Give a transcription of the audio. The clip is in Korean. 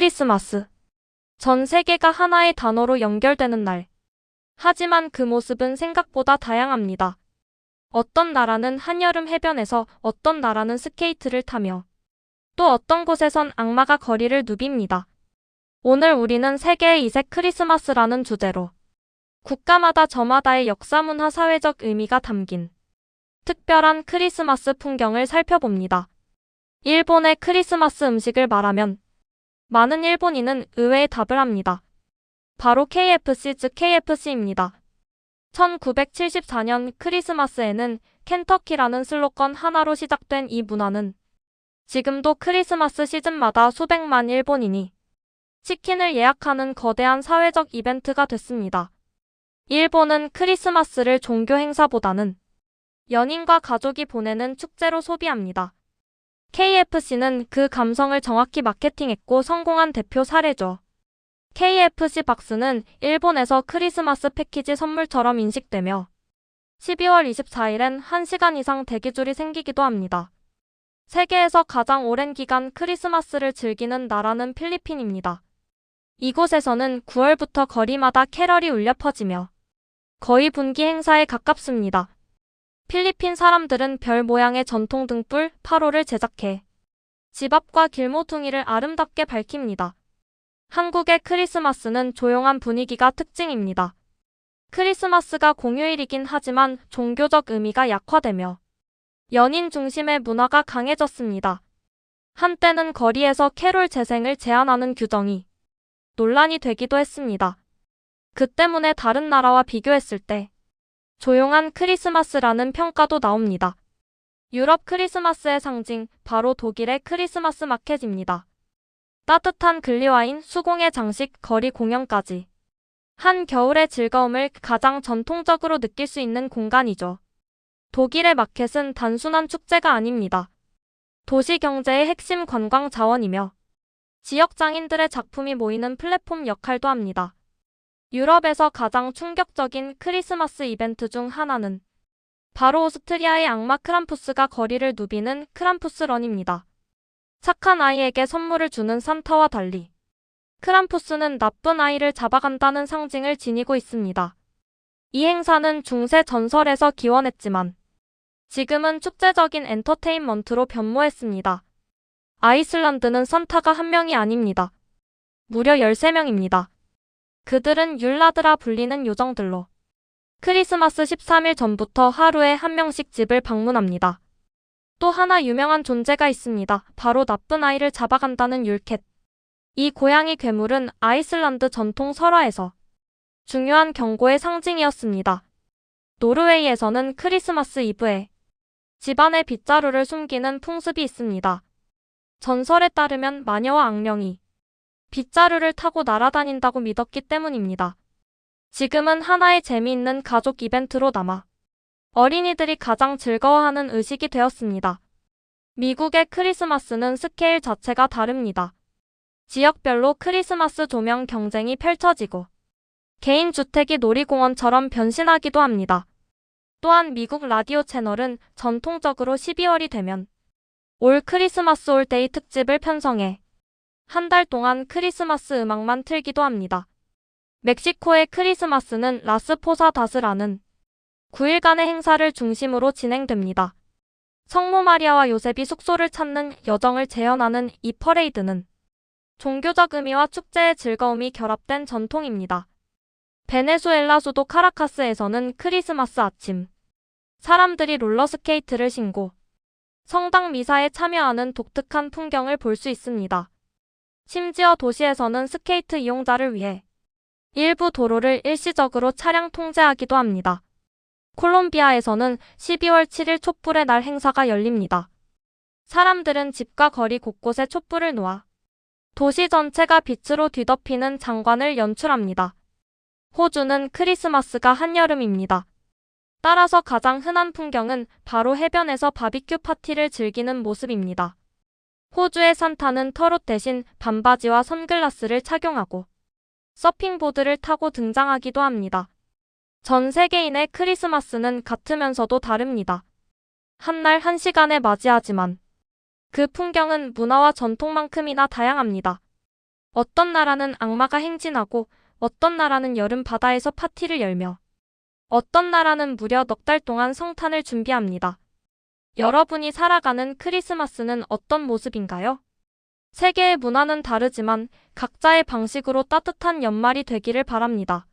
크리스마스. 전 세계가 하나의 단어로 연결되는 날. 하지만 그 모습은 생각보다 다양합니다. 어떤 나라는 한여름 해변에서 어떤 나라는 스케이트를 타며 또 어떤 곳에선 악마가 거리를 누빕니다. 오늘 우리는 세계의 이색 크리스마스라는 주제로 국가마다 저마다의 역사 문화 사회적 의미가 담긴 특별한 크리스마스 풍경을 살펴봅니다. 일본의 크리스마스 음식을 말하면 많은 일본인은 의외의 답을 합니다. 바로 KFC 즉 KFC입니다. 1974년 크리스마스에는 켄터키라는 슬로건 하나로 시작된 이 문화는 지금도 크리스마스 시즌마다 수백만 일본인이 치킨을 예약하는 거대한 사회적 이벤트가 됐습니다. 일본은 크리스마스를 종교 행사보다는 연인과 가족이 보내는 축제로 소비합니다. KFC는 그 감성을 정확히 마케팅했고 성공한 대표 사례죠. KFC 박스는 일본에서 크리스마스 패키지 선물처럼 인식되며 12월 24일엔 1시간 이상 대기줄이 생기기도 합니다. 세계에서 가장 오랜 기간 크리스마스를 즐기는 나라는 필리핀입니다. 이곳에서는 9월부터 거리마다 캐럴이 울려 퍼지며 거의 분기 행사에 가깝습니다. 필리핀 사람들은 별 모양의 전통 등불, 파로를 제작해 집 앞과 길모퉁이를 아름답게 밝힙니다. 한국의 크리스마스는 조용한 분위기가 특징입니다. 크리스마스가 공휴일이긴 하지만 종교적 의미가 약화되며 연인 중심의 문화가 강해졌습니다. 한때는 거리에서 캐롤 재생을 제한하는 규정이 논란이 되기도 했습니다. 그 때문에 다른 나라와 비교했을 때 조용한 크리스마스라는 평가도 나옵니다. 유럽 크리스마스의 상징, 바로 독일의 크리스마스 마켓입니다. 따뜻한 글리와인, 수공예 장식, 거리 공연까지. 한 겨울의 즐거움을 가장 전통적으로 느낄 수 있는 공간이죠. 독일의 마켓은 단순한 축제가 아닙니다. 도시 경제의 핵심 관광 자원이며 지역 장인들의 작품이 모이는 플랫폼 역할도 합니다. 유럽에서 가장 충격적인 크리스마스 이벤트 중 하나는 바로 오스트리아의 악마 크람푸스가 거리를 누비는 크람푸스 런입니다. 착한 아이에게 선물을 주는 산타와 달리 크람푸스는 나쁜 아이를 잡아간다는 상징을 지니고 있습니다. 이 행사는 중세 전설에서 기원했지만 지금은 축제적인 엔터테인먼트로 변모했습니다. 아이슬란드는 산타가 한 명이 아닙니다. 무려 13명입니다. 그들은 율라드라 불리는 요정들로 크리스마스 13일 전부터 하루에 한 명씩 집을 방문합니다. 또 하나 유명한 존재가 있습니다. 바로 나쁜 아이를 잡아간다는 율캣. 이 고양이 괴물은 아이슬란드 전통 설화에서 중요한 경고의 상징이었습니다. 노르웨이에서는 크리스마스 이브에 집안의 빗자루를 숨기는 풍습이 있습니다. 전설에 따르면 마녀와 악령이 빗자루를 타고 날아다닌다고 믿었기 때문입니다. 지금은 하나의 재미있는 가족 이벤트로 남아 어린이들이 가장 즐거워하는 의식이 되었습니다. 미국의 크리스마스는 스케일 자체가 다릅니다. 지역별로 크리스마스 조명 경쟁이 펼쳐지고 개인 주택이 놀이공원처럼 변신하기도 합니다. 또한 미국 라디오 채널은 전통적으로 12월이 되면 올 크리스마스 올데이 특집을 편성해 한 달 동안 크리스마스 음악만 틀기도 합니다. 멕시코의 크리스마스는 라스포사다스라는 9일간의 행사를 중심으로 진행됩니다. 성모 마리아와 요셉이 숙소를 찾는 여정을 재현하는 이 퍼레이드는 종교적 의미와 축제의 즐거움이 결합된 전통입니다. 베네수엘라 수도 카라카스에서는 크리스마스 아침 사람들이 롤러스케이트를 신고 성당 미사에 참여하는 독특한 풍경을 볼 수 있습니다. 심지어 도시에서는 스케이트 이용자를 위해 일부 도로를 일시적으로 차량 통제하기도 합니다. 콜롬비아에서는 12월 7일 촛불의 날 행사가 열립니다. 사람들은 집과 거리 곳곳에 촛불을 놓아 도시 전체가 빛으로 뒤덮이는 장관을 연출합니다. 호주는 크리스마스가 한여름입니다. 따라서 가장 흔한 풍경은 바로 해변에서 바비큐 파티를 즐기는 모습입니다. 호주의 산타는 털옷 대신 반바지와 선글라스를 착용하고 서핑보드를 타고 등장하기도 합니다. 전 세계인의 크리스마스는 같으면서도 다릅니다. 한 날 한 시간에 맞이하지만 그 풍경은 문화와 전통만큼이나 다양합니다. 어떤 나라는 악마가 행진하고 어떤 나라는 여름 바다에서 파티를 열며 어떤 나라는 무려 넉 달 동안 성탄을 준비합니다. 여러분이 살아가는 크리스마스는 어떤 모습인가요? 세계의 문화는 다르지만 각자의 방식으로 따뜻한 연말이 되기를 바랍니다.